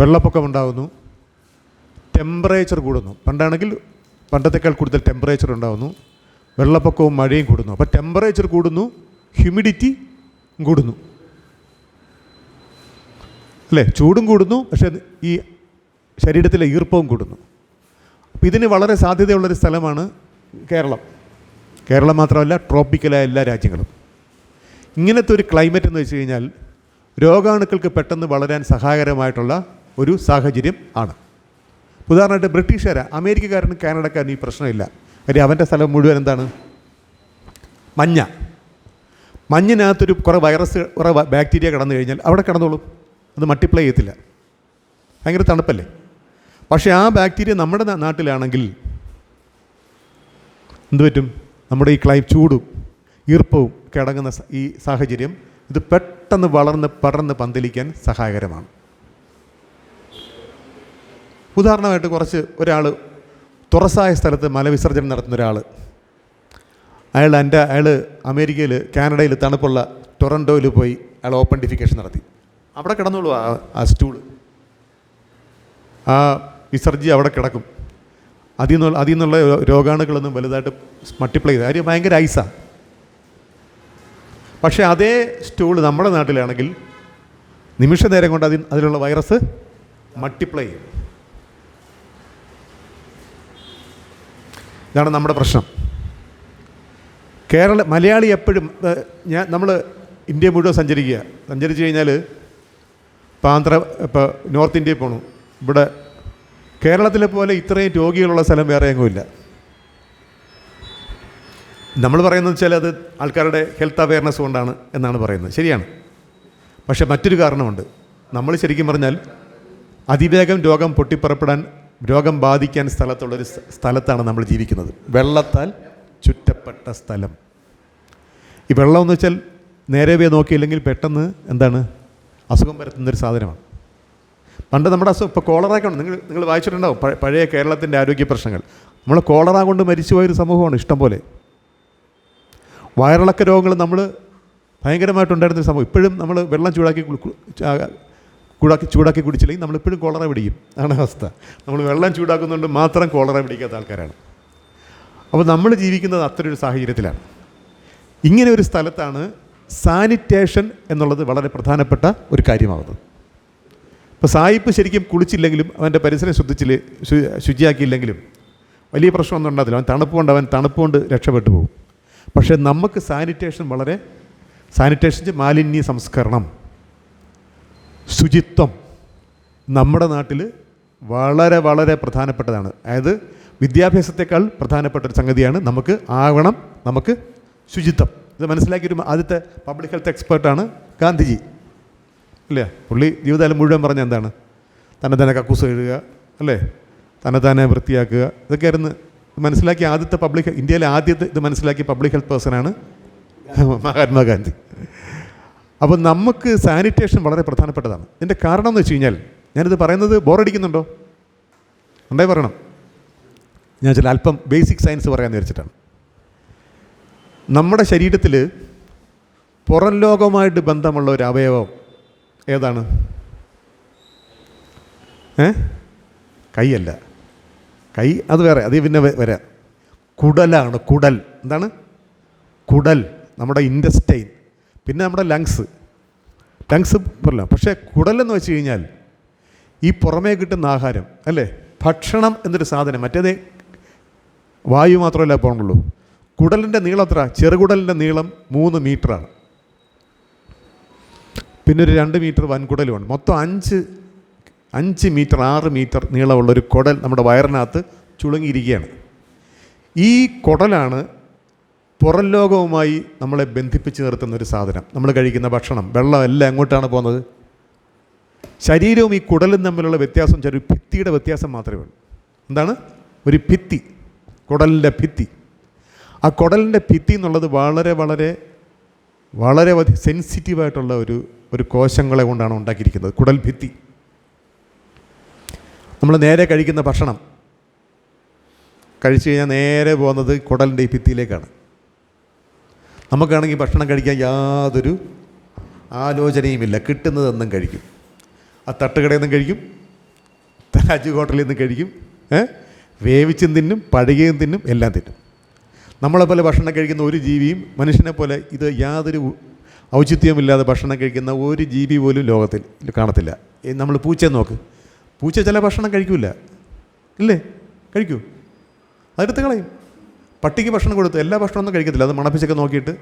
വെള്ളപ്പൊക്കം ഉണ്ടാകുന്നു ടെമ്പറേച്ചർ കൂടുന്നു. പണ്ടാണെങ്കിൽ പണ്ടത്തേക്കാൾ കൂടുതൽ ടെമ്പറേച്ചർ ഉണ്ടാകുന്നു വെള്ളപ്പൊക്കവും മഴയും കൂടുന്നു. അപ്പോൾ ടെമ്പറേച്ചർ കൂടുന്നു ഹ്യൂമിഡിറ്റി കൂടുന്നു. അല്ലേ? ചൂടും കൂടുന്നു പക്ഷേ ഈ ശരീരത്തിലെ ഈർപ്പവും കൂടുന്നു. അപ്പം ഇതിന് വളരെ സാധ്യതയുള്ളൊരു സ്ഥലമാണ് കേരളം. കേരളം മാത്രമല്ല ട്രോപ്പിക്കലായ എല്ലാ രാജ്യങ്ങളും. ഇങ്ങനത്തെ ഒരു ക്ലൈമറ്റ് എന്ന് വെച്ച് കഴിഞ്ഞാൽ രോഗാണുക്കൾക്ക് പെട്ടെന്ന് വളരാൻ സഹായകരമായിട്ടുള്ള ഒരു സാഹചര്യം ആണ്. ഉദാഹരണമായിട്ട് ബ്രിട്ടീഷുകാർ അമേരിക്കക്കാരനും കാനഡക്കാരനും ഈ പ്രശ്നമില്ല. കാര്യം അവന്റെ സ്ഥലം മുഴുവൻ എന്താണ്? മഞ്ഞ. മഞ്ഞിനകത്തൊരു കുറേ വൈറസ് കുറേ ബാക്ടീരിയ കടന്നു കഴിഞ്ഞാൽ അവിടെ കിടന്നോളും. അത് മൾട്ടിപ്ലൈ ചെയ്യത്തില്ല. ഭയങ്കര തണുപ്പല്ലേ? പക്ഷേ ആ ബാക്ടീരിയ നമ്മുടെ നാട്ടിലാണെങ്കിൽ എന്തു പറ്റും? നമ്മുടെ ഈ ക്ലൈം ചൂടും ഈർപ്പവും കിടങ്ങുന്ന ഈ സാഹചര്യം ഇത് പെട്ടെന്ന് വളർന്ന് പടർന്ന് പന്തലിക്കാൻ സഹായകരമാണ്. ഉദാഹരണമായിട്ട് കുറച്ച് ഒരാൾ തുറസായ സ്ഥലത്ത് മലവിസർജനം നടത്തുന്ന ഒരാൾ അയാൾ എന്റെ അയാൾ അമേരിക്കയിൽ കാനഡയിൽ തണുപ്പുള്ള ടൊറന്റോയിൽ പോയി അയാൾ ഓപ്പൺ ഡിഫിക്കേഷൻ നടത്തി. അവിടെ കിടന്നുള്ളൂ ആ. ആ സ്റ്റൂൾ. ആ വിസർജി അവിടെ കിടക്കും. അതിൽ നിന്നുള്ള അതിൽ നിന്നുള്ള രോഗാണുക്കളൊന്നും വലുതായിട്ട് മൾട്ടിപ്ലൈ ചെയ്ത്. കാര്യം ഭയങ്കര ഐസാണ് പക്ഷേ അതേ സ്റ്റൂൾ നമ്മുടെ നാട്ടിലാണെങ്കിൽ നിമിഷ നേരം കൊണ്ട് അതിൽ അതിലുള്ള വൈറസ് മൾട്ടിപ്ലൈ ചെയ്യും. ഇതാണ് നമ്മുടെ പ്രശ്നം. കേരള മലയാളി എപ്പോഴും ഞാൻ നമ്മൾ ഇന്ത്യ മുഴുവൻ സഞ്ചരിക്കുക. സഞ്ചരിച്ച് കഴിഞ്ഞാൽ ഇപ്പോൾ ആന്ധ്ര ഇപ്പോൾ നോർത്ത് ഇന്ത്യയിൽ പോണു. ഇവിടെ കേരളത്തിലെ പോലെ ഇത്രയും രോഗികളുള്ള സ്ഥലം വേറെ എങ്ങുമില്ല നമ്മൾ പറയുന്നത് വെച്ചാൽ അത് ആൾക്കാരുടെ ഹെൽത്ത് അവയർനെസ് കൊണ്ടാണ് എന്നാണ് പറയുന്നത്. ശരിയാണ്. പക്ഷേ മറ്റൊരു കാരണമുണ്ട്. നമ്മൾ ശരിക്കും പറഞ്ഞാൽ അതിവേഗം രോഗം പൊട്ടിപ്പുറപ്പെടാൻ രോഗം ബാധിക്കാൻ സ്ഥലത്തുള്ളൊരു സ്ഥ- സ്ഥലത്താണ് നമ്മൾ ജീവിക്കുന്നത്. വെള്ളത്താൽ ചുറ്റപ്പെട്ട സ്ഥലം. ഈ വെള്ളം എന്ന് വെച്ചാൽ നേരെ പോയി നോക്കിയില്ലെങ്കിൽ പെട്ടെന്ന് എന്താണ്? അസുഖം വരുത്തുന്നൊരു സാധനമാണ്. പണ്ട് നമ്മുടെ അസുഖം ഇപ്പോൾ കോളറയൊക്കെ ഉണ്ട്. നിങ്ങൾ നിങ്ങൾ വായിച്ചിട്ടുണ്ടാവും. പഴയ കേരളത്തിന്റെ ആരോഗ്യ പ്രശ്നങ്ങൾ. നമ്മൾ കോളറ കൊണ്ട് മരിച്ചുപോയൊരു സമൂഹമാണ് ഇഷ്ടംപോലെ വയറിളക്ക രോഗങ്ങൾ നമ്മൾ ഭയങ്കരമായിട്ടുണ്ടായിരുന്ന സംഭവം ഇപ്പോഴും നമ്മൾ വെള്ളം ചൂടാക്കി ചൂടാക്കി ചൂടാക്കി കുടിച്ചില്ലെങ്കിൽ നമ്മളിപ്പോഴും കോളറ പിടിക്കും. അതാണ് അവസ്ഥ. നമ്മൾ വെള്ളം ചൂടാക്കുന്നുണ്ട് മാത്രം കോളറ പിടിക്കാത്ത ആൾക്കാരാണ്. അപ്പോൾ നമ്മൾ ജീവിക്കുന്നത് അത്തരൊരു സാഹചര്യത്തിലാണ്. ഇങ്ങനെ ഒരു സ്ഥലത്താണ് സാനിറ്റേഷൻ എന്നുള്ളത് വളരെ പ്രധാനപ്പെട്ട ഒരു കാര്യമാകുന്നത്. ഇപ്പോൾ സായിപ്പ് ശരിക്കും കുളിച്ചില്ലെങ്കിലും അവന്റെ പരിസരം ശുദ്ധിച്ചില്ല ശു- ശുചിയാക്കിയില്ലെങ്കിലും വലിയ പ്രശ്നമൊന്നും ഉണ്ടാകത്തില്ല. അവൻ തണുപ്പ് കൊണ്ട് അവൻ തണുപ്പ് കൊണ്ട് രക്ഷപ്പെട്ടു പോകും. പക്ഷേ നമുക്ക് സാനിറ്റേഷൻ വളരെ സാനിറ്റേഷൻ മാലിന്യ സംസ്കരണം ശുചിത്വം നമ്മുടെ നാട്ടിൽ വളരെ വളരെ പ്രധാനപ്പെട്ടതാണ്. അതായത് വിദ്യാഭ്യാസത്തെക്കാൾ പ്രധാനപ്പെട്ട ഒരു സംഗതിയാണ് നമുക്ക് ആവണം നമുക്ക് ശുചിത്വം. ഇത് മനസ്സിലാക്കിയൊരു ആദ്യത്തെ പബ്ലിക് ഹെൽത്ത് എക്സ്പേർട്ടാണ് ഗാന്ധിജി. അല്ലേ? പുള്ളി ജീവിതകാലം മുഴുവൻ പറഞ്ഞ എന്താണ്? തന്നെ തന്നെ കക്കൂസ് എഴുതുക അല്ലേ? തന്നെ തന്നെ വൃത്തിയാക്കുക. ഇതൊക്കെയായിരുന്നു മനസ്സിലാക്കിയ ആദ്യത്തെ പബ്ലിക് ഇന്ത്യയിലെ ആദ്യത്തെ ഇത് മനസ്സിലാക്കിയ പബ്ലിക് ഹെൽത്ത് പേഴ്സണാണ് മഹാത്മാഗാന്ധി അപ്പോൾ നമുക്ക് സാനിറ്റേഷൻ വളരെ പ്രധാനപ്പെട്ടതാണ്. ഇതിന്റെ കാരണം എന്ന് വെച്ച് കഴിഞ്ഞാൽ ഞാനിത് പറയുന്നത് ബോറടിക്കുന്നുണ്ടോ? ഉണ്ടായി പറയണം. ഞാൻ ചില അല്പം ബേസിക് സയൻസ് പറയാമെന്ന് വിചാരിച്ചിട്ടാണ്. നമ്മുടെ ശരീരത്തിൽ പുറം ലോകവുമായിട്ട് ബന്ധമുള്ള ഒരു അവയവം ഏതാണ്? ഏ? കൈയല്ല. കൈ അത് വേറെ അത് പിന്നെ വരാം. കുടലാണ് കുടൽ. എന്താണ്? കുടൽ. നമ്മുടെ ഇൻഡസ്റ്റൈൻ പിന്നെ നമ്മുടെ ലങ്സ് ലങ്സ് പറയല പക്ഷേ കുടലെന്ന് വെച്ച് കഴിഞ്ഞാൽ ഈ പുറമേ കിട്ടുന്ന ആഹാരം അല്ലേ? ഭക്ഷണം എന്നൊരു സാധനം മറ്റേത് വായു മാത്രമല്ല പോകണുള്ളൂ കുടലിന്റെ നീളം എത്ര? ചെറുകുടലിന്റെ നീളം മൂന്ന് മീറ്ററാണ് പിന്നെ ഒരു രണ്ട് മീറ്റർ വൻകുടലുമാണ്. മൊത്തം അഞ്ച് അഞ്ച് മീറ്റർ ആറ് മീറ്റർ നീളമുള്ള ഒരു കുടൽ നമ്മുടെ വയറിനകത്ത് ചുളുങ്ങിയിരിക്കുകയാണ്. ഈ കുടലാണ് പുറം ലോകവുമായി നമ്മളെ ബന്ധിപ്പിച്ച് നിർത്തുന്ന ഒരു സാധനം. നമ്മൾ കഴിക്കുന്ന ഭക്ഷണം വെള്ളം എല്ലാം എങ്ങോട്ടാണ് പോകുന്നത്? ശരീരവും ഈ കുടലും തമ്മിലുള്ള വ്യത്യാസം ചെറിയ ഭിത്തിയുടെ വ്യത്യാസം മാത്രമേ ഉള്ളൂ. എന്താണ്? ഒരു ഭിത്തി കുടലിന്റെ ഭിത്തി. ആ കുടലിന്റെ ഭിത്തി എന്നുള്ളത് വളരെ വളരെ വളരെ സെൻസിറ്റീവായിട്ടുള്ള ഒരു ഒരു കോശങ്ങളെ കൊണ്ടാണ് ഉണ്ടാക്കിയിരിക്കുന്നത്. കുടൽ ഭിത്തി. നമ്മൾ നേരെ കഴിക്കുന്ന ഭക്ഷണം കഴിച്ചു കഴിഞ്ഞാൽ നേരെ പോകുന്നത് കുടലിന്റെ ഈ ഭിത്തിയിലേക്കാണ്. നമുക്കാണെങ്കിൽ ഭക്ഷണം കഴിക്കാൻ യാതൊരു ആലോചനയുമില്ല. കിട്ടുന്നതെന്നും കഴിക്കും. ആ തട്ടുകടയിൽ നിന്നും കഴിക്കും. താജ് ഹോട്ടലിൽ നിന്ന് കഴിക്കും. വേവിച്ചും തിന്നും പഴകിയും തിന്നും എല്ലാം തിന്നും. നമ്മളെ പോലെ ഭക്ഷണം കഴിക്കുന്ന ഒരു ജീവിയും മനുഷ്യനെ പോലെ ഇത് യാതൊരു ഔചിത്യമില്ലാതെ ഭക്ഷണം കഴിക്കുന്ന ഒരു ജീവി പോലും ലോകത്തിൽ കാണത്തില്ല. നമ്മൾ പൂച്ചയെ നോക്ക്. പൂച്ച ചില ഭക്ഷണം കഴിക്കില്ല ഇല്ലേ? കഴിക്കൂ. അതെടുത്ത് കളയും. പട്ടിക്ക് ഭക്ഷണം കൊടുത്ത് എല്ലാ ഭക്ഷണമൊന്നും കഴിക്കത്തില്ല. അത് മണപ്പിച്ചൊക്കെ നോക്കിയിട്ട്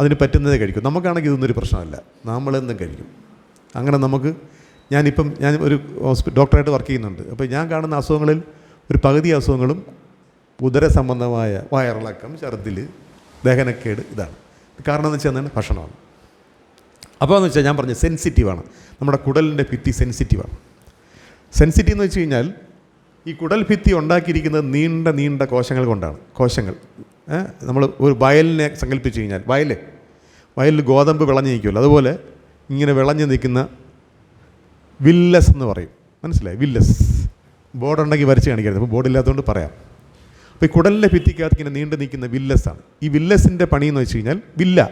അതിന് പറ്റുന്നതേ കഴിക്കും. നമുക്കാണെങ്കിൽ ഇതൊന്നും ഒരു പ്രശ്നമല്ല. നമ്മളെന്തും കഴിക്കും. അങ്ങനെ നമുക്ക് ഞാനിപ്പം ഞാൻ ഒരു ഹോസ്പി ഡോക്ടറായിട്ട് വർക്ക് ചെയ്യുന്നുണ്ട്. അപ്പോൾ ഞാൻ കാണുന്ന അസുഖങ്ങളിൽ ഒരു പകുതി അസുഖങ്ങളും ഉദര സംബന്ധമായ വയറിളക്കം ഛർദിൽ ദഹനക്കേട് ഇതാണ്. കാരണം എന്ന് വെച്ചാൽ എന്താണ്? ഭക്ഷണമാണ്. അപ്പോൾ എന്ന് വെച്ചാൽ ഞാൻ പറഞ്ഞു സെൻസിറ്റീവാണ്. നമ്മുടെ കുടലിന്റെ ഭിത്തി സെൻസിറ്റീവാണ്. സെൻസിറ്റീവ് എന്ന് വെച്ച് കഴിഞ്ഞാൽ ഈ കുടൽ ഭിത്തി ഉണ്ടാക്കിയിരിക്കുന്നത് നീണ്ട നീണ്ട കോശങ്ങൾ കൊണ്ടാണ്. കോശങ്ങൾ. നമ്മൾ ഒരു വയലിനെ സങ്കല്പിച്ച് കഴിഞ്ഞാൽ വയൽ വയലിൽ ഗോതമ്പ് വിളഞ്ഞ് നിൽക്കുമല്ലോ അതുപോലെ ഇങ്ങനെ വിളഞ്ഞ് നിൽക്കുന്ന വില്ലസ് എന്ന് പറയും. മനസ്സിലായി? വില്ലസ്. ബോർഡ് ഉണ്ടെങ്കിൽ വരച്ച് കാണിക്കരുത്. അപ്പോൾ ബോർഡില്ലാത്തതുകൊണ്ട് പറയാം. അപ്പോൾ ഈ കുടലിന്റെ ഭിത്തിക്കകത്ത് ഇങ്ങനെ നീണ്ടു നിൽക്കുന്ന വില്ലസാണ് ഈ വില്ലസിന്റെ പണി എന്ന് വെച്ച് കഴിഞ്ഞാൽ വില്ല.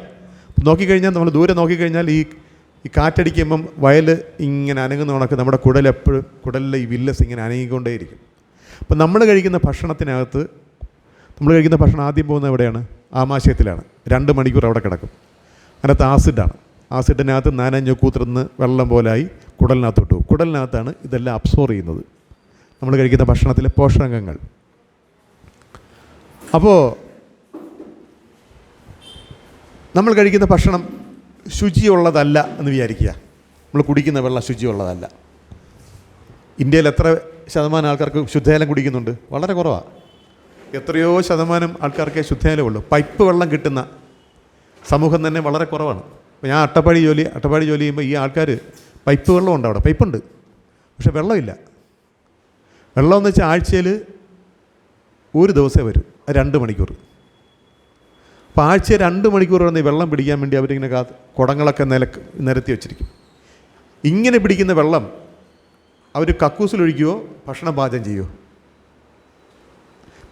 നോക്കിക്കഴിഞ്ഞാൽ നമ്മൾ ദൂരെ നോക്കിക്കഴിഞ്ഞാൽ ഈ ഈ കാറ്റടിക്കുമ്പം വയൽ ഇങ്ങനെ അനങ്ങുന്ന കണക്ക് നമ്മുടെ കുടലെപ്പോഴും കുടലിലെ ഈ വില്ലസ് ഇങ്ങനെ അനങ്ങിക്കൊണ്ടേയിരിക്കും. അപ്പം നമ്മൾ കഴിക്കുന്ന ഭക്ഷണത്തിനകത്ത് നമ്മൾ കഴിക്കുന്ന ഭക്ഷണം ആദ്യം പോകുന്നത് എവിടെയാണ്? ആമാശയത്തിലാണ്. രണ്ട് മണിക്കൂർ അവിടെ കിടക്കും. അതിനകത്ത് ആസിഡാണ്. ആസിഡിനകത്ത് നാനഞ്ഞു കൂത്തിരുന്ന് വെള്ളം പോലായി കുടലിനകത്തോട്ട് പോകും. കുടലിനകത്താണ് ഇതെല്ലാം അബ്സോർവ് ചെയ്യുന്നത്. നമ്മൾ കഴിക്കുന്ന ഭക്ഷണത്തിലെ പോഷകങ്ങൾ. അപ്പോൾ നമ്മൾ കഴിക്കുന്ന ഭക്ഷണം ശുചിയുള്ളതല്ല എന്ന് വിചാരിക്കുക. നമ്മൾ കുടിക്കുന്ന വെള്ളം ശുചിയുള്ളതല്ല. ഇന്ത്യയിൽ എത്ര ശതമാനം ആൾക്കാർക്ക് ശുദ്ധജലം കുടിക്കുന്നുണ്ട്? വളരെ കുറവാണ് എത്രയോ ശതമാനം ആൾക്കാർക്ക് ശുദ്ധജലമുള്ളൂ പൈപ്പ് വെള്ളം കിട്ടുന്ന സമൂഹം തന്നെ വളരെ കുറവാണ്. അപ്പോൾ ഞാൻ അട്ടപ്പാടി ജോലി അട്ടപ്പാടി ജോലി ചെയ്യുമ്പോൾ ഈ ആൾക്കാർ പൈപ്പ് വെള്ളമുണ്ട് അവിടെ. പൈപ്പുണ്ട്. പക്ഷെ വെള്ളമില്ല. വെള്ളം എന്ന് വെച്ചാൽ ആഴ്ചയിൽ ഒരു ദിവസമേ വരും. രണ്ട് മണിക്കൂർ. അപ്പോൾ ആഴ്ച രണ്ട് മണിക്കൂർ ഈ വെള്ളം പിടിക്കാൻ വേണ്ടി അവരിങ്ങനെ കാ കുടങ്ങളൊക്കെ നിലയ്ക്ക് നിരത്തി വെച്ചിരിക്കും. ഇങ്ങനെ പിടിക്കുന്ന വെള്ളം അവർ കക്കൂസിലൊഴിക്കുകയോ ഭക്ഷണം പാചകം ചെയ്യുമോ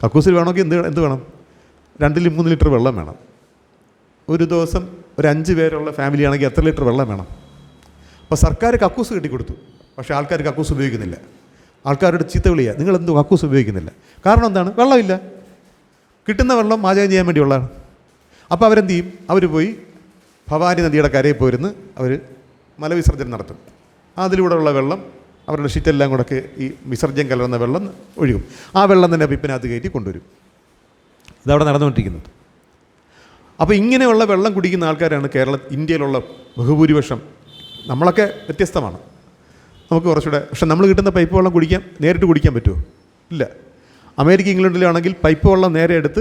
കക്കൂസിൽ വേണമെങ്കിൽ എന്ത് എന്ത് വേണം? രണ്ട് ലി- മൂന്ന് ലിറ്റർ വെള്ളം വേണം. ഒരു ദിവസം ഒരു അഞ്ച് പേരുള്ള ഫാമിലി ആണെങ്കിൽ എത്ര ലിറ്റർ വെള്ളം വേണം? അപ്പോൾ സർക്കാർ കക്കൂസ് കെട്ടിക്കൊടുത്തു. പക്ഷേ ആൾക്കാർ കക്കൂസ് ഉപയോഗിക്കുന്നില്ല. ആൾക്കാരുടെ ചീത്ത വിളിയാണ് നിങ്ങളെന്തോ കക്കൂസ് ഉപയോഗിക്കുന്നില്ല? കാരണം എന്താണ്? വെള്ളമില്ല. കിട്ടുന്ന വെള്ളം പാചകം ചെയ്യാൻ വേണ്ടിയുള്ളതാണ്. അപ്പോൾ അവരെന്ത് ചെയ്യും? അവർ പോയി ഭവാനി നദിയുടെ കരയിൽ പോയിരുന്ന് അവർ മലവിസർജനം നടത്തും. അതിലൂടെയുള്ള വെള്ളം അവരുടെ ഷിറ്റെല്ലാം കൂടെ ഈ വിസർജ്യം കലർന്ന വെള്ളം ഒഴുകും. ആ വെള്ളം തന്നെ പിപ്പിനകത്ത് കയറ്റി കൊണ്ടുവരും. ഇതവിടെ നടന്നുകൊണ്ടിരിക്കുന്നത്. അപ്പോൾ ഇങ്ങനെയുള്ള വെള്ളം കുടിക്കുന്ന ആൾക്കാരാണ് കേരള ഇന്ത്യയിലുള്ള ബഹുഭൂരിപക്ഷം. നമ്മളൊക്കെ വ്യത്യസ്തമാണ്. നമുക്ക് കുറച്ചുകൂടെ പക്ഷെ നമ്മൾ കിട്ടുന്ന പൈപ്പ് വെള്ളം കുടിക്കാൻ നേരിട്ട് കുടിക്കാൻ പറ്റുമോ? ഇല്ല. അമേരിക്ക ഇംഗ്ലണ്ടിലാണെങ്കിൽ പൈപ്പ് വെള്ളം നേരെ എടുത്ത്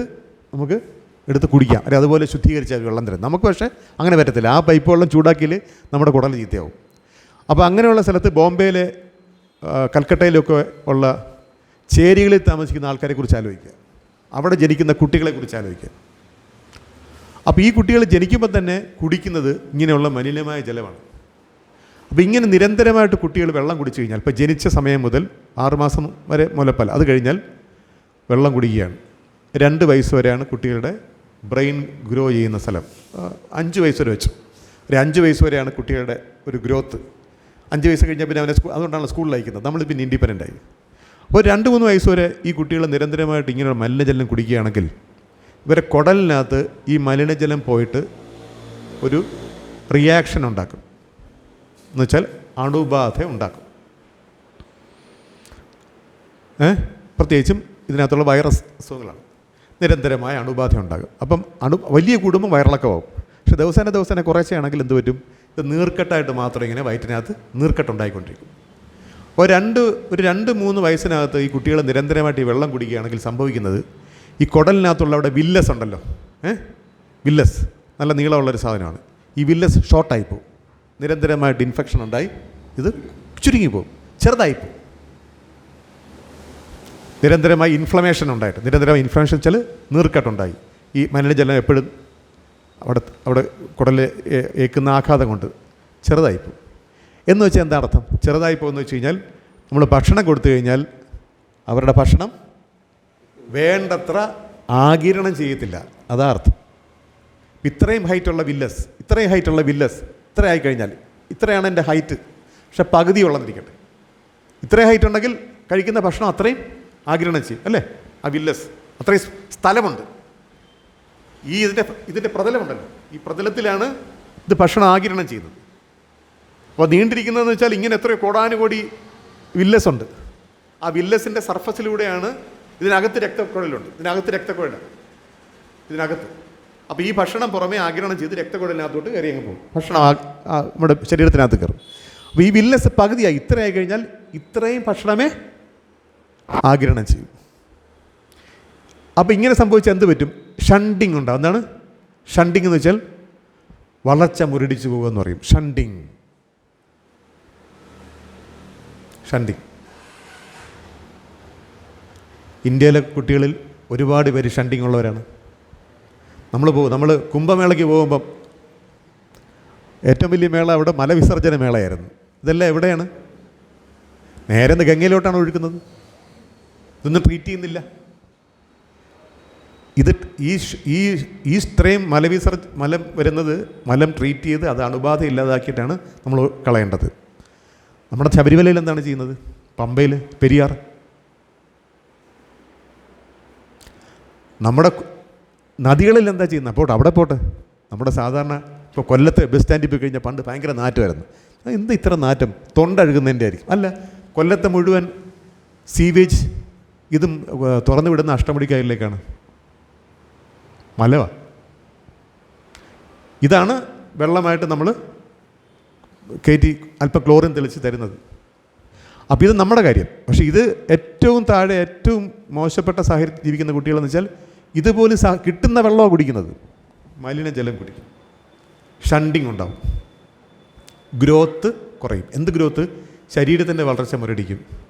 നമുക്ക് എടുത്ത് കുടിക്കാം. അല്ലെ അതുപോലെ ശുദ്ധീകരിച്ച വെള്ളം തരും. നമുക്ക് പക്ഷേ അങ്ങനെ പറ്റത്തില്ല. ആ പൈപ്പ് വെള്ളം ചൂടാക്കിയിൽ നമ്മുടെ കുടൽ ചീത്തയാവും. അപ്പോൾ അങ്ങനെയുള്ള സ്ഥലത്ത് ബോംബെയിലെ കൽക്കട്ടയിലൊക്കെ ഉള്ള ചേരികളിൽ താമസിക്കുന്ന ആൾക്കാരെ കുറിച്ച് ആലോചിക്കുക. അവിടെ ജനിക്കുന്ന കുട്ടികളെ കുറിച്ച് ആലോചിക്കുക. അപ്പോൾ ഈ കുട്ടികൾ ജനിക്കുമ്പോൾ തന്നെ കുടിക്കുന്നത് ഇങ്ങനെയുള്ള മലിനമായ ജലമാണ്. അപ്പോൾ ഇങ്ങനെ നിരന്തരമായിട്ട് കുട്ടികൾ വെള്ളം കുടിച്ചു കഴിഞ്ഞാൽ ഇപ്പോൾ ജനിച്ച സമയം മുതൽ ആറുമാസം വരെ മുലപ്പൽ അത് കഴിഞ്ഞാൽ വെള്ളം കുടിക്കുകയാണ്. രണ്ട് വയസ്സ് വരെയാണ് കുട്ടികളുടെ ബ്രെയിൻ ഗ്രോ ചെയ്യുന്ന സ്ഥലം. അഞ്ച് വയസ്സ് വരെ വെച്ചു. ഒരു അഞ്ച് വയസ്സ് വരെയാണ് കുട്ടികളുടെ ഒരു ഗ്രോത്ത്. അഞ്ച് വയസ്സ് കഴിഞ്ഞാൽ പിന്നെ അവനെ അതുകൊണ്ടാണ് സ്കൂളിൽ അയക്കുന്നത്. നമ്മൾ പിന്നെ ഇൻഡിപെൻഡന്റ് ആയി. അപ്പോൾ രണ്ട് മൂന്ന് വയസ്സ് വരെ ഈ കുട്ടികൾ നിരന്തരമായിട്ട് ഇങ്ങനെ മലിനജലം കുടിക്കുകയാണെങ്കിൽ ഇവരെ കുടലിനകത്ത് ഈ മലിനജലം പോയിട്ട് ഒരു റിയാക്ഷൻ ഉണ്ടാക്കും. എന്നുവെച്ചാൽ അണുബാധ ഉണ്ടാക്കും. ഏ? പ്രത്യേകിച്ചും ഇതിനകത്തുള്ള വൈറസ് അസുഖങ്ങളാണ്. നിരന്തരമായ അണുബാധ ഉണ്ടാകും. അപ്പം അണു വലിയ കുടുംബം വയറിളക്കമാവും പക്ഷെ ദിവസേന ദിവസേന കുറേശ്ശെയാണെങ്കിൽ എന്ത് പറ്റും? ഇത് നീർക്കെട്ടായിട്ട് മാത്രം ഇങ്ങനെ വയറ്റിനകത്ത് നീർക്കെട്ടുണ്ടായിക്കൊണ്ടിരിക്കും. അപ്പോൾ രണ്ട് ഒരു രണ്ട് മൂന്ന് വയസ്സിനകത്ത് ഈ കുട്ടികൾ നിരന്തരമായിട്ട് ഈ വെള്ളം കുടിക്കുകയാണെങ്കിൽ സംഭവിക്കുന്നത് ഈ കുടലിനകത്തുള്ള അവിടെ വില്ലസ് ഉണ്ടല്ലോ. ഏ? വില്ലസ്. നല്ല നീളമുള്ളൊരു സാധനമാണ്. ഈ വില്ലസ് ഷോർട്ടായി പോകും നിരന്തരമായിട്ട് ഇൻഫെക്ഷൻ ഉണ്ടായി ഇത് ചുരുങ്ങിപ്പോവും. ചെറുതായിപ്പോവും നിരന്തരമായി ഇൻഫ്ലമേഷൻ ഉണ്ടായിട്ട് നിരന്തരമായി ഇൻഫ്ലമേഷൻ വെച്ചാൽ നീർക്കെട്ടുണ്ടായി. ഈ മലിനജലം എപ്പോഴും അവിടെ അവിടെ കുടലിൽ ഏക്കുന്ന ആഘാതം കൊണ്ട് ചെറുതായിപ്പോ എന്ന് വെച്ചാൽ എന്താ അർത്ഥം? ചെറുതായി എന്ന് വെച്ച് കഴിഞ്ഞാൽ നമ്മൾ ഭക്ഷണം കൊടുത്തു കഴിഞ്ഞാൽ അവരുടെ ഭക്ഷണം വേണ്ടത്ര ആകിരണം ചെയ്യത്തില്ല. അതാ അർത്ഥം. ഇത്രയും ഹൈറ്റുള്ള വില്ലസ് ഇത്രയും ഹൈറ്റുള്ള വില്ലസ് ഇത്ര ആയിക്കഴിഞ്ഞാൽ ഇത്രയാണ് എന്റെ ഹൈറ്റ് പക്ഷെ പകുതി ഉള്ളതിരിക്കട്ടെ. ഇത്രയും ഹൈറ്റ് ഉണ്ടെങ്കിൽ കഴിക്കുന്ന ഭക്ഷണം അത്രയും ആഗിരണം ചെയ്യും അല്ലേ? ആ വില്ലസ്. അത്രയും സ്ഥലമുണ്ട്. ഈ ഇതിന്റെ ഇതിന്റെ പ്രതലമുണ്ടല്ലോ. ഈ പ്രതലത്തിലാണ് ഇത് ഭക്ഷണം ആഗിരണം ചെയ്യുന്നത്. അപ്പോൾ നീണ്ടിരിക്കുന്നതെന്ന് വെച്ചാൽ ഇങ്ങനെ എത്രയോ കോടാനുകോടി വില്ലസ് ഉണ്ട്. ആ വില്ലസിന്റെ സർഫസിലൂടെയാണ് ഇതിനകത്ത് രക്തക്കുഴലുണ്ട്. ഇതിനകത്ത് രക്തക്കുഴലാണ് ഇതിനകത്ത്. അപ്പോൾ ഈ ഭക്ഷണം പുറമേ ആഗിരണം ചെയ്ത് രക്തക്കുഴലിനകത്തോട്ട് കയറി അങ്ങ് പോകും. ഭക്ഷണം നമ്മുടെ ശരീരത്തിനകത്ത് കയറും. അപ്പോൾ ഈ വില്ലസ് പകുതിയായി. ഇത്രയായി കഴിഞ്ഞാൽ ഇത്രയും ഭക്ഷണമേ ആഗിരണം ചെയ്യും. അപ്പോൾ ഇങ്ങനെ സംഭവിച്ചാൽ എന്ത് പറ്റും? ഷണ്ടിങ് ഉണ്ടാവും. എന്താണ്? ഷണ്ടിങ് എന്ന് വെച്ചാൽ വളർച്ച മുരടിച്ചു പോകുക എന്ന് പറയും. ഷണ്ടിങ്. ഷണ്ടിങ്. ഇന്ത്യയിലെ കുട്ടികളിൽ ഒരുപാട് പേര് ഷണ്ടിങ് ഉള്ളവരാണ്. നമ്മൾ പോകും നമ്മൾ കുംഭമേളയ്ക്ക് പോകുമ്പം ഏറ്റവും വലിയ മേള അവിടെ മലവിസർജന മേളയായിരുന്നു. ഇതെല്ലാം എവിടെയാണ്? നേരെ ഗംഗയിലോട്ടാണ് ഒഴുക്കുന്നത്. ഇതൊന്നും ട്രീറ്റ് ചെയ്യുന്നില്ല. ഇത് ഈ ഈ ഈ സ്ത്രയും മലവിസർ മലം വരുന്നത് മലം ട്രീറ്റ് ചെയ്ത് അത് അണുബാധ ഇല്ലാതാക്കിയിട്ടാണ് നമ്മൾ കളയേണ്ടത്. നമ്മുടെ ശബരിമലയിൽ എന്താണ് ചെയ്യുന്നത്? പമ്പയിൽ പെരിയാർ. നമ്മുടെ നദികളിൽ എന്താ ചെയ്യുന്നത്? പോട്ടെ അവിടെ പോട്ടെ. നമ്മുടെ സാധാരണ ഇപ്പോൾ കൊല്ലത്ത് ബസ് സ്റ്റാൻഡിൽ പോയി കഴിഞ്ഞാൽ പണ്ട് ഭയങ്കര നാറ്റമായിരുന്നു. എന്താ ഇത്ര നാറ്റം? തൊണ്ടഴുകുന്നതിന്റെ ആയിരിക്കും. അല്ല കൊല്ലത്തെ മുഴുവൻ സീവേജ് ഇതും തുറന്നു വിടുന്ന അഷ്ടമുടിക്കായലിലേക്കാണ്. മലവ. ഇതാണ് വെള്ളമായിട്ട് നമ്മൾ കയറ്റി അല്പം ക്ലോറിൻ തെളിച്ച് തരുന്നത്. അപ്പോൾ ഇത് നമ്മുടെ കാര്യം. പക്ഷേ ഇത് ഏറ്റവും താഴെ ഏറ്റവും മോശപ്പെട്ട സാഹചര്യത്തിൽ ജീവിക്കുന്ന കുട്ടികളെന്ന് വെച്ചാൽ ഇതുപോലെ സാ കിട്ടുന്ന വെള്ളമാണ് കുടിക്കുന്നത്. മലിനജലം കുടിക്കും. ഷണ്ടിങ് ഉണ്ടാവും. ഗ്രോത്ത് കുറയും. എന്ത് ഗ്രോത്ത്? ശരീരത്തിന്റെ വളർച്ച മുരടിക്കും.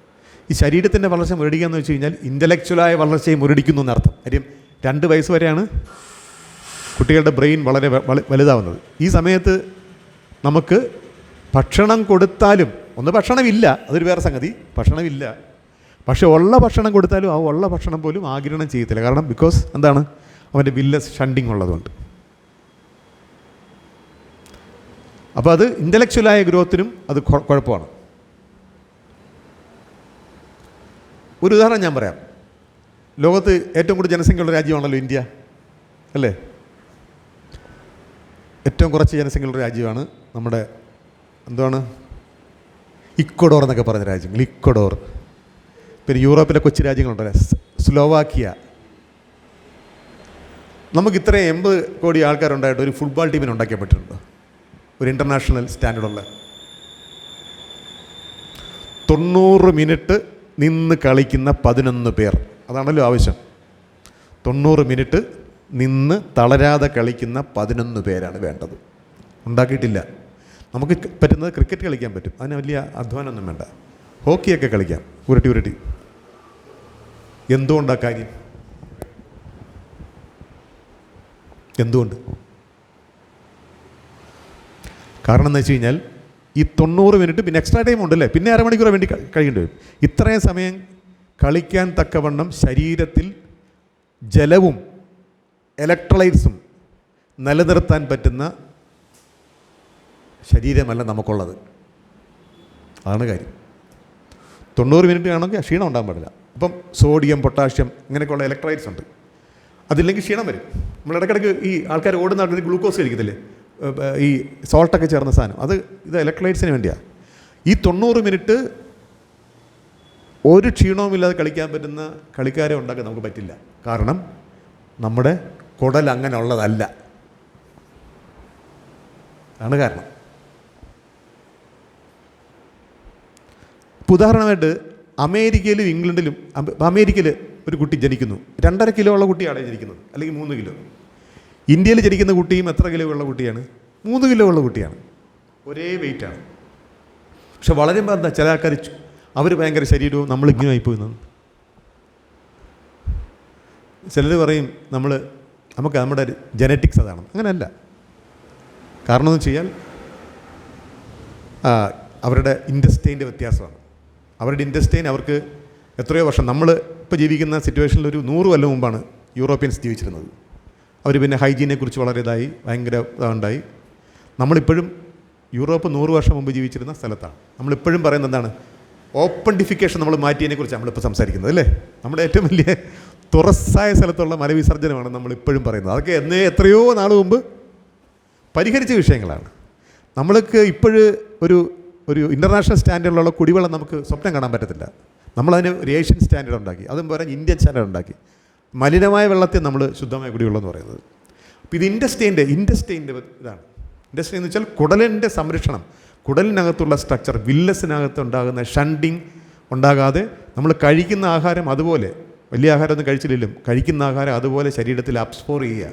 ഈ ശരീരത്തിന്റെ വളർച്ച മുരടിക്കുക എന്ന് വെച്ച് കഴിഞ്ഞാൽ ഇന്റലക്ച്വലായ വളർച്ചയെ മുരടിക്കുന്നു എന്നർത്ഥം. കാര്യം രണ്ട് വയസ്സ് വരെയാണ് കുട്ടികളുടെ ബ്രെയിൻ വളരെ വലുതാവുന്നത്. ഈ സമയത്ത് നമുക്ക് ഭക്ഷണം കൊടുത്താലും ഒന്ന് ഭക്ഷണമില്ല അതൊരു വേറെ സംഗതി. ഭക്ഷണമില്ല. പക്ഷേ ഉള്ള ഭക്ഷണം കൊടുത്താലും ആ ഉള്ള ഭക്ഷണം പോലും ആഗിരണം ചെയ്യത്തില്ല. കാരണം ബിക്കോസ് എന്താണ്? അവന്റെ വില്ലസ് ഷണ്ടിങ് ഉള്ളതുകൊണ്ട്. അപ്പോൾ അത് ഇന്റലക്ച്വലായ ഗ്രോത്തിനും അത് കുഴപ്പമാണ്. ഒരു ഉദാഹരണം ഞാൻ പറയാം. ലോകത്ത് ഏറ്റവും കൂടുതൽ ജനസംഖ്യയുള്ള രാജ്യമാണല്ലോ ഇന്ത്യ അല്ലേ? ഏറ്റവും കുറച്ച് ജനസംഖ്യയുള്ള രാജ്യമാണ് നമ്മുടെ എന്താണ് ഇക്വഡോർ എന്നൊക്കെ പറഞ്ഞ രാജ്യങ്ങൾ ഇക്വഡോർ. പിന്നെ യൂറോപ്പിലെ കൊച്ചു രാജ്യങ്ങളുണ്ടല്ലേ സ്ലോവാക്കിയ. നമുക്ക് ഇത്രയും എൺപത് കോടി ആൾക്കാരുണ്ടായിട്ട് ഒരു ഫുട്ബോൾ ടീമിന് ഉണ്ടാക്കിയപ്പെട്ടിട്ടുണ്ട്. ഒരു ഇന്റർനാഷണൽ സ്റ്റാൻഡേർഡുള്ള. തൊണ്ണൂറ് മിനിറ്റ് നിന്ന് കളിക്കുന്ന പതിനൊന്ന് പേർ. അതാണല്ലോ ആവശ്യം. തൊണ്ണൂറ് മിനിറ്റ് നിന്ന് തളരാതെ കളിക്കുന്ന പതിനൊന്ന് പേരാണ് വേണ്ടത്. ഉണ്ടാക്കിയിട്ടില്ല. നമുക്ക് പറ്റുന്നത് ക്രിക്കറ്റ് കളിക്കാൻ പറ്റും. അതിന് വലിയ അധ്വാനമൊന്നും വേണ്ട. ഹോക്കിയൊക്കെ കളിക്കാം. ഉരുട്ടി ഉരുട്ടി. എന്തുകൊണ്ടാ കാര്യം? എന്തുകൊണ്ട്? കാരണം എന്ന് വെച്ച് കഴിഞ്ഞാൽ ഈ തൊണ്ണൂറ് മിനിറ്റ് പിന്നെ എക്സ്ട്രാ ടൈം ഉണ്ടല്ലേ? പിന്നെ അരമണിക്കൂർ വേണ്ടി കഴിയേണ്ടി വരും. ഇത്രയും സമയം കളിക്കാൻ തക്കവണ്ണം ശരീരത്തിൽ ജലവും ഇലക്ട്രോലൈറ്റ്സും നിലനിർത്താൻ പറ്റുന്ന ശരീരമല്ല നമുക്കുള്ളത്. അതാണ് കാര്യം. തൊണ്ണൂറ് മിനിറ്റ് ആണെങ്കിൽ ക്ഷീണം ഉണ്ടാകാൻ പാടില്ല. അപ്പം സോഡിയം പൊട്ടാഷ്യം ഇങ്ങനെയൊക്കെയുള്ള ഇലക്ട്രോലൈറ്റ്സ് ഉണ്ട്. അതില്ലെങ്കിൽ ക്ഷീണം വരും. നമ്മൾ ഇടയ്ക്കിടയ്ക്ക് ഈ ആൾക്കാർ ഓടുന്ന ആൾക്കാർ ഗ്ലൂക്കോസ് കഴിക്കത്തില്ലേ? ഈ സോൾട്ടൊക്കെ ചേർന്ന സാധനം. അത് ഇത് ഇലക്ട്രോലൈറ്റ്സിന് വേണ്ടിയാണ് ഈ തൊണ്ണൂറ് മിനിറ്റ് ഒരു ക്ഷീണവുമില്ലാതെ കളിക്കാൻ പറ്റുന്ന കളിക്കാരെ ഉണ്ടാക്കാൻ നമുക്ക് പറ്റില്ല. കാരണം നമ്മുടെ കുടൽ അങ്ങനെ ഉള്ളതല്ല ആണ് കാരണം. ഇപ്പോൾ ഉദാഹരണമായിട്ട് അമേരിക്കയിലും ഇംഗ്ലണ്ടിലും അമ- അമേരിക്കയിൽ ഒരു കുട്ടി ജനിക്കുന്നു. രണ്ടര കിലോ ഉള്ള കുട്ടിയാണ് ജനിക്കുന്നത്. അല്ലെങ്കിൽ മൂന്ന് കിലോ. ഇന്ത്യയിൽ ജനിക്കുന്ന കുട്ടിയും എത്ര കിലോ ഉള്ള കുട്ടിയാണ്? മൂന്ന് കിലോ ഉള്ള കുട്ടിയാണ്. ഒരേ വെയിറ്റാണ് പക്ഷെ വളരെ എന്താ ചില ആൾക്കാർ അവർ ഭയങ്കര ശരീരവും നമ്മൾ ഇങ്ങനെ ആയിപ്പോയിരുന്നു ചിലർ പറയും നമ്മൾ നമുക്ക് നമ്മുടെ ജനറ്റിക്സ് അതാണ്. അങ്ങനെയല്ല. കാരണം എന്ന് വെച്ച് കഴിഞ്ഞാൽ ആ, അവരുടെ ഇൻഡസ്റ്റൈന്റെ വ്യത്യാസമാണ്. അവരുടെ ഇൻഡസ്റ്റൈൻ അവർക്ക് എത്രയോ വർഷം നമ്മൾ ഇപ്പോൾ ജീവിക്കുന്ന സിറ്റുവേഷനിൽ ഒരു നൂറ് കൊല്ലം മുമ്പാണ് യൂറോപ്യൻസ് ജീവിച്ചിരുന്നത്. അവർ പിന്നെ ഹൈജീനെ കുറിച്ച് വളരെ ഇതായി ഭയങ്കര ഇതുണ്ടായി നമ്മളിപ്പോഴും യൂറോപ്പ് നൂറ് വർഷം മുമ്പ് ജീവിച്ചിരുന്ന സ്ഥലത്താണ്. നമ്മളിപ്പോഴും പറയുന്നത് എന്താണ്? ഓപ്പൺ ഡിഫിക്കേഷൻ നമ്മൾ മാറ്റിയതിനെ കുറിച്ച് നമ്മളിപ്പോൾ സംസാരിക്കുന്നത് അല്ലേ? നമ്മുടെ ഏറ്റവും വലിയ തുറസ്സായ സ്ഥലത്തുള്ള മലവിസർജനമാണ് നമ്മളിപ്പോഴും പറയുന്നത്. അതൊക്കെ എന്നേ എത്രയോ നാൾ മുമ്പ് പരിഹരിച്ച വിഷയങ്ങളാണ്. നമ്മൾക്ക് ഇപ്പോഴ് ഒരു ഒരു ഇന്റർനാഷണൽ സ്റ്റാൻഡേർഡിലുള്ള കുടിവെള്ളം നമുക്ക് സ്വപ്നം കാണാൻ പറ്റത്തില്ല. നമ്മളതിന് ഒരു ഏഷ്യൻ സ്റ്റാൻഡേർഡ് ഉണ്ടാക്കി. അതും പോരാ ഇന്ത്യൻ സ്റ്റാൻഡേർഡ് ഉണ്ടാക്കി. മലിനമായ വെള്ളത്തെ നമ്മൾ ശുദ്ധമായ കുടിവെള്ളം എന്ന് പറയുന്നത്. അപ്പോൾ ഇത് ഇൻഡസ്ട്രീന്റെ ഇൻഡസ്ട്രീന്റെ ഇതാണ്. ഇൻഡസ്ട്രി എന്ന് വെച്ചാൽ കുടലിന്റെ സംരക്ഷണം. കുടലിനകത്തുള്ള സ്ട്രക്ചർ വില്ലസിനകത്ത് ഉണ്ടാകുന്ന ഷണ്ടിങ് ഉണ്ടാകാതെ നമ്മൾ കഴിക്കുന്ന ആഹാരം അതുപോലെ വലിയ ആഹാരമൊന്നും കഴിച്ചില്ലെങ്കിലും കഴിക്കുന്ന ആഹാരം അതുപോലെ ശരീരത്തിൽ അബ്സോർ ചെയ്യുക.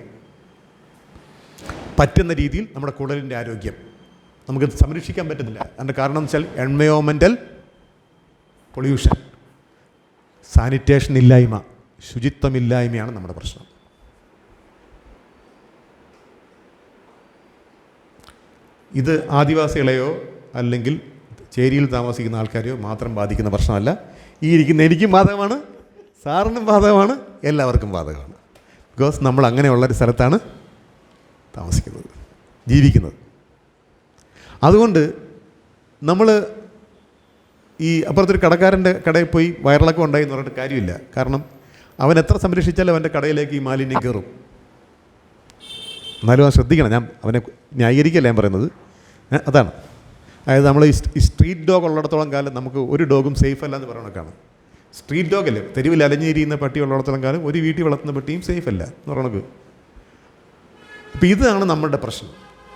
പറ്റുന്ന രീതിയിൽ നമ്മുടെ കുടലിന്റെ ആരോഗ്യം. നമുക്ക് സംരക്ഷിക്കാൻ പറ്റുന്നില്ല. അതിന്റെ കാരണം എന്ന് വെച്ചാൽ എൻവയോമെന്റൽ പൊള്യൂഷൻ സാനിറ്റേഷൻ ഇല്ലായ്മ. ശുചിത്വമില്ലായ്മയാണ് നമ്മുടെ പ്രശ്നം. ഇത് ആദിവാസികളെയോ അല്ലെങ്കിൽ ചേരിയിൽ താമസിക്കുന്ന ആൾക്കാരെയോ മാത്രം ബാധിക്കുന്ന പ്രശ്നമല്ല. ഈ ഇരിക്കുന്ന എനിക്കും ബാധകമാണ് സാറിനും ബാധകമാണ് എല്ലാവർക്കും ബാധകമാണ്. ബിക്കോസ് നമ്മൾ അങ്ങനെയുള്ളൊരു സ്ഥലത്താണ് താമസിക്കുന്നത് ജീവിക്കുന്നത്. അതുകൊണ്ട് നമ്മൾ ഈ അപ്പുറത്തൊരു കടക്കാരന്റെ കടയിൽ പോയി വയറിളക്കം ഉണ്ടായി എന്ന് പറഞ്ഞിട്ട് കാര്യമില്ല. കാരണം അവൻ എത്ര സംരക്ഷിച്ചാലും അവന്റെ കടയിലേക്ക് ഈ മാലിന്യം കയറും. എന്നാലും അവൻ ശ്രദ്ധിക്കണം. ഞാൻ അവനെ ന്യായീകരിക്കല്ല ഞാൻ പറയുന്നത്. അതാണ്. അതായത് നമ്മൾ ഈ സ്ട്രീറ്റ് ഡോഗ് ഉള്ളിടത്തോളം കാലം നമുക്ക് ഒരു ഡോഗും സേഫ് അല്ല എന്ന് പറയണക്കാണ്. സ്ട്രീറ്റ് ഡോഗല്ലേ തെരുവിൽ അലഞ്ഞിരിക്കുന്ന പട്ടി ഉള്ളിടത്തോളം കാലം ഒരു വീട്ടിൽ വളർത്തുന്ന പട്ടിയും സേഫ് അല്ല എന്ന് പറയണക്ക്. അപ്പോൾ ഇതാണ് നമ്മളുടെ പ്രശ്നം.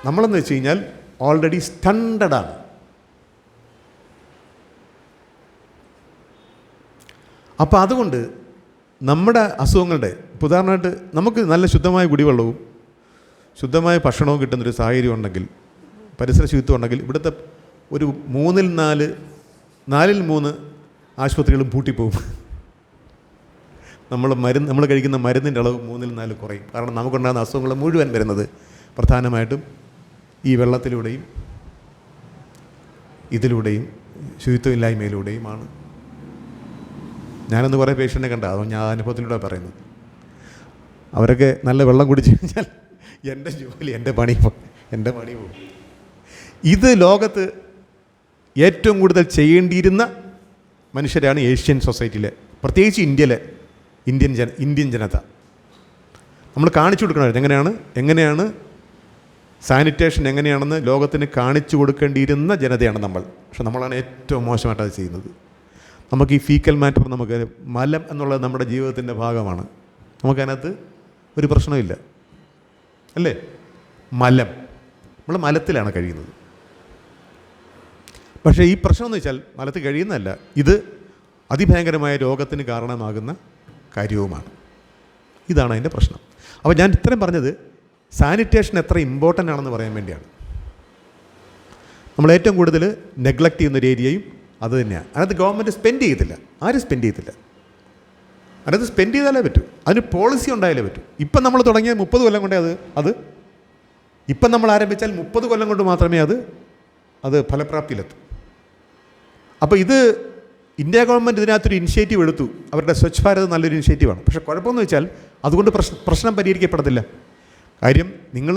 നമ്മളെന്ന് വെച്ച് കഴിഞ്ഞാൽ ഓൾറെഡി സ്റ്റണ്ടഡാണ് അപ്പോൾ അതുകൊണ്ട് നമ്മുടെ അസുഖങ്ങളുടെ ഉദാഹരണമായിട്ട് നമുക്ക് നല്ല ശുദ്ധമായ കുടിവെള്ളവും ശുദ്ധമായ ഭക്ഷണവും കിട്ടുന്നൊരു സാഹചര്യം ഉണ്ടെങ്കിൽ പരിസര ശുചിത്വം ഉണ്ടെങ്കിൽ ഇവിടുത്തെ ഒരു മൂന്നിൽ നാല് നാലിൽ മൂന്ന് ആശുപത്രികളും പൂട്ടിപ്പോകും നമ്മൾ മരുന്ന് നമ്മൾ കഴിക്കുന്ന മരുന്നിന്റെ അളവ് മൂന്നിൽ നാല് കുറയും. കാരണം നമുക്കുണ്ടാകുന്ന അസുഖങ്ങൾ മുഴുവൻ വരുന്നത് പ്രധാനമായിട്ടും ഈ വെള്ളത്തിലൂടെയും ഇതിലൂടെയും ശുചിത്വമില്ലായ്മയിലൂടെയുമാണ്. ഞാനൊന്ന് കുറേ പേഷ്യന്റിനെ കണ്ട. അതോ ഞാൻ അനുഭവത്തിലൂടെ പറയുന്നത്. അവരൊക്കെ നല്ല വെള്ളം കുടിച്ച് കഴിഞ്ഞാൽ എന്റെ ജോലി എന്റെ പണി എന്റെ പണി പോകും. ഇത് ലോകത്ത് ഏറ്റവും കൂടുതൽ ചെയ്യേണ്ടിയിരുന്ന മനുഷ്യരാണ് ഏഷ്യൻ സൊസൈറ്റിയിലെ പ്രത്യേകിച്ച് ഇന്ത്യയിലെ ഇന്ത്യൻ ജന ഇന്ത്യൻ ജനത. നമ്മൾ കാണിച്ചു കൊടുക്കണമായിരുന്നു എങ്ങനെയാണ് എങ്ങനെയാണ് സാനിറ്റേഷൻ എങ്ങനെയാണെന്ന് ലോകത്തിന് കാണിച്ചു കൊടുക്കേണ്ടിയിരുന്ന ജനതയാണ് നമ്മൾ. പക്ഷെ നമ്മളാണ് ഏറ്റവും മോശമായിട്ട് അത് ചെയ്യുന്നത്. നമുക്ക് ഈ ഫീക്കൽ മാറ്റർ നമുക്ക് മലം എന്നുള്ളത് നമ്മുടെ ജീവിതത്തിന്റെ ഭാഗമാണ്. നമുക്കതിനകത്ത് ഒരു പ്രശ്നമില്ല. അല്ലേ? മലം. നമ്മൾ മലത്തിലാണ് കഴിയുന്നത്. പക്ഷേ ഈ പ്രശ്നം എന്ന് വെച്ചാൽ മലത്ത് കഴിയുന്നതല്ല. ഇത് അതിഭയങ്കരമായ രോഗത്തിന് കാരണമാകുന്ന കാര്യവുമാണ്. ഇതാണ് അതിന്റെ പ്രശ്നം. അപ്പോൾ ഞാൻ ഇത്രയും പറഞ്ഞത് സാനിറ്റേഷൻ എത്ര ഇമ്പോർട്ടന്റ് ആണെന്ന് പറയാൻ വേണ്ടിയാണ്. നമ്മൾ ഏറ്റവും കൂടുതൽ നെഗ്ലക്റ്റ് ചെയ്യുന്ന ഒരു ഏരിയയും അത് തന്നെയാണ് അതിനകത്ത് ഗവൺമെന്റ് സ്പെൻഡ് ചെയ്യത്തില്ല. ആരും സ്പെൻഡ് ചെയ്യത്തില്ല. അതിനകത്ത് സ്പെൻഡ് ചെയ്താലേ പറ്റൂ. അതിന് പോളിസി ഉണ്ടായാലേ പറ്റൂ. ഇപ്പം നമ്മൾ തുടങ്ങിയ മുപ്പത് കൊല്ലം കൊണ്ടേ അത് അത്. ഇപ്പം നമ്മൾ ആരംഭിച്ചാൽ മുപ്പത് കൊല്ലം കൊണ്ട് മാത്രമേ അത് അത് ഫലപ്രാപ്തിയിലെത്തൂ. അപ്പോൾ ഇത് ഇന്ത്യ ഗവൺമെന്റ് ഇതിനകത്തൊരു ഇനിഷ്യേറ്റീവ് എടുത്തു. അവരുടെ സ്വച്ഛ് ഭാരത് നല്ലൊരു ഇനിഷ്യേറ്റീവാണ് പക്ഷേ കുഴപ്പമെന്ന് വെച്ചാൽ അതുകൊണ്ട് പ്രശ്ന പ്രശ്നം പരിഹരിക്കപ്പെടത്തില്ല. കാര്യം നിങ്ങൾ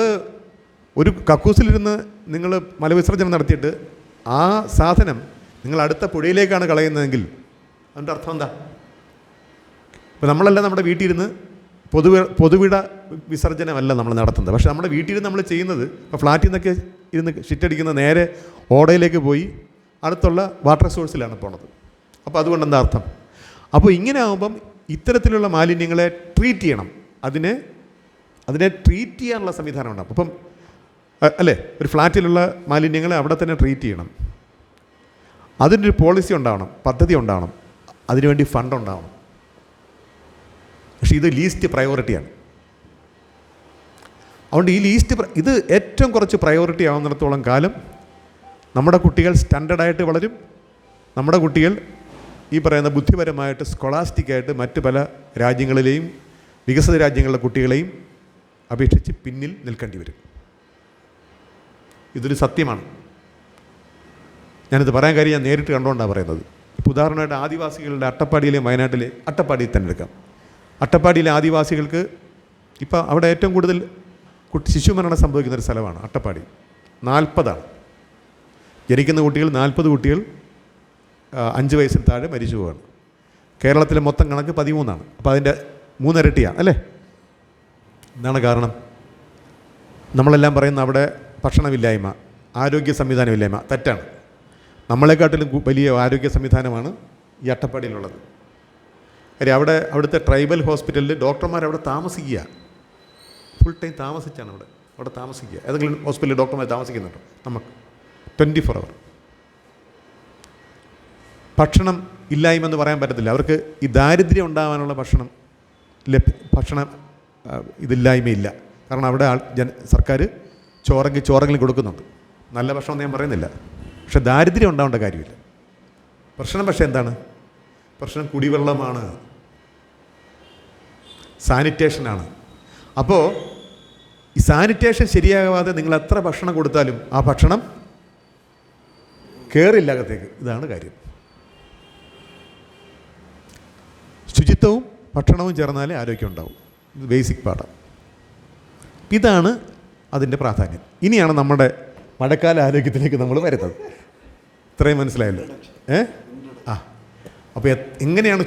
ഒരു കക്കൂസിലിരുന്ന് നിങ്ങൾ മലവിസർജനം നടത്തിയിട്ട് ആ സാധനം നിങ്ങൾ അടുത്ത പുഴയിലേക്കാണ് കളയുന്നതെങ്കിൽ അതിന്റെ അർത്ഥം എന്താ? ഇപ്പോൾ നമ്മളല്ല നമ്മുടെ വീട്ടിലിരുന്ന് പൊതു പൊതുവിട വിസർജനമല്ല നമ്മൾ നടത്തുന്നത്. പക്ഷേ നമ്മുടെ വീട്ടിൽ നമ്മൾ ചെയ്യുന്നത് ഇപ്പോൾ ഫ്ലാറ്റിൽ നിന്നൊക്കെ ഇരുന്ന് ഷിറ്റടിക്കുന്ന നേരെ ഓടയിലേക്ക് പോയി അടുത്തുള്ള വാട്ടർ സോഴ്സിലാണ് പോണത്. അപ്പോൾ അതുകൊണ്ട് എന്താ അർത്ഥം? അപ്പോൾ ഇങ്ങനെ ആകുമ്പം ഇത്തരത്തിലുള്ള മാലിന്യങ്ങളെ ട്രീറ്റ് ചെയ്യണം. അതിനെ അതിനെ ട്രീറ്റ് ചെയ്യാനുള്ള സംവിധാനം ഉണ്ടാകും അപ്പം അല്ലേ? ഒരു ഫ്ലാറ്റിലുള്ള മാലിന്യങ്ങളെ അവിടെ തന്നെ ട്രീറ്റ് ചെയ്യണം. അതിന്റെ ഒരു പോളിസി ഉണ്ടാവണം പദ്ധതി ഉണ്ടാവണം അതിനുവേണ്ടി ഫണ്ട് ഉണ്ടാവണം. പക്ഷേ ഇത് ലീസ്റ്റ് പ്രയോറിറ്റിയാണ് അതുകൊണ്ട് ഈ ലീസ്റ്റ് ഇത് ഏറ്റവും കുറച്ച് പ്രയോറിറ്റി ആവുന്നിടത്തോളം കാലം നമ്മുടെ കുട്ടികൾ സ്റ്റാൻഡേർഡായിട്ട് വളരും. നമ്മുടെ കുട്ടികൾ ഈ പറയുന്ന ബുദ്ധിപരമായിട്ട് സ്കൊളാസ്റ്റിക്കായിട്ട് മറ്റ് പല രാജ്യങ്ങളിലെയും വികസിത രാജ്യങ്ങളിലെ കുട്ടികളെയും അപേക്ഷിച്ച് പിന്നിൽ നിൽക്കേണ്ടി വരും. ഇതൊരു സത്യമാണ്. ഞാനിത് പറയാൻ കാര്യം ഞാൻ നേരിട്ട് കണ്ടുകൊണ്ടാണ് പറയുന്നത്. ഇപ്പോൾ ഉദാഹരണമായിട്ട് ആദിവാസികളുടെ അട്ടപ്പാടിയിലെ വയനാട്ടിലെ അട്ടപ്പാടിയിൽ തന്നെ എടുക്കാം അട്ടപ്പാടിയിലെ ആദിവാസികൾക്ക് ഇപ്പോൾ അവിടെ ഏറ്റവും കൂടുതൽ കുട്ടി ശിശുമരണം സംഭവിക്കുന്ന ഒരു സ്ഥലമാണ് അട്ടപ്പാടി. നാൽപ്പതാണ്. ജനിക്കുന്ന കുട്ടികൾ നാൽപ്പത് കുട്ടികൾ അഞ്ച് വയസ്സിൽ താഴെ മരിച്ചു പോവാണ്. കേരളത്തിലെ മൊത്തം കണക്ക് പതിമൂന്നാണ്. അപ്പോൾ അതിന്റെ മൂന്നിരട്ടിയാണ് അല്ലേ? എന്താണ് കാരണം? നമ്മളെല്ലാം പറയുന്ന അവിടെ ഭക്ഷണമില്ലായ്മ ആരോഗ്യ സംവിധാനമില്ലായ്മ തെറ്റാണ്. നമ്മളെക്കാട്ടിലും വലിയ ആരോഗ്യ സംവിധാനമാണ് ഈ അട്ടപ്പാടിയിലുള്ളത്. കാര്യം അവിടെ അവിടുത്തെ ട്രൈബൽ ഹോസ്പിറ്റലിൽ ഡോക്ടർമാർ അവിടെ താമസിക്കുക. ഫുൾ ടൈം താമസിച്ചാണ് അവിടെ അവിടെ താമസിക്കുക. ഏതെങ്കിലും ഹോസ്പിറ്റലിൽ ഡോക്ടർമാർ താമസിക്കുന്നുണ്ടോ? നമുക്ക്. ട്വന്റി ഫോർ അവർ ഭക്ഷണം ഇല്ലായ്മെന്ന് പറയാൻ പറ്റത്തില്ല. അവർക്ക് ഈ ദാരിദ്ര്യം ഉണ്ടാകാനുള്ള ഭക്ഷണം ലഭ്യ ഭക്ഷണം ഇതില്ലായ്മയില്ല. കാരണം അവിടെ ആൾ ജന സർക്കാർ ചോറെങ്കിൽ ചോറെങ്കിലും കൊടുക്കുന്നുണ്ട്. നല്ല ഭക്ഷണം ഞാൻ പറയുന്നില്ല. പക്ഷെ ദാരിദ്ര്യം ഉണ്ടാവേണ്ട കാര്യമില്ല. പ്രശ്നം പക്ഷേ എന്താണ്? പ്രശ്നം കുടിവെള്ളമാണ്. സാനിറ്റേഷനാണ്. അപ്പോൾ ഈ സാനിറ്റേഷൻ ശരിയാകാതെ നിങ്ങൾ എത്ര ഭക്ഷണം കൊടുത്താലും ആ ഭക്ഷണം കയറില്ല അകത്തേക്ക്. ഇതാണ് കാര്യം. ശുചിത്വവും ഭക്ഷണവും ചേർന്നാലേ ആരോഗ്യം ഉണ്ടാവും. ഇത് ബേസിക് പാഠം. ഇതാണ് അതിന്റെ പ്രാധാന്യം. ഇനിയാണ് നമ്മുടെ മഴക്കാല ആരോഗ്യത്തിലേക്ക് നമ്മൾ വരുന്നത്. ഇത്രയും മനസ്സിലായല്ലോ. ഏ? ആ. അപ്പോൾ എങ്ങനെയാണ്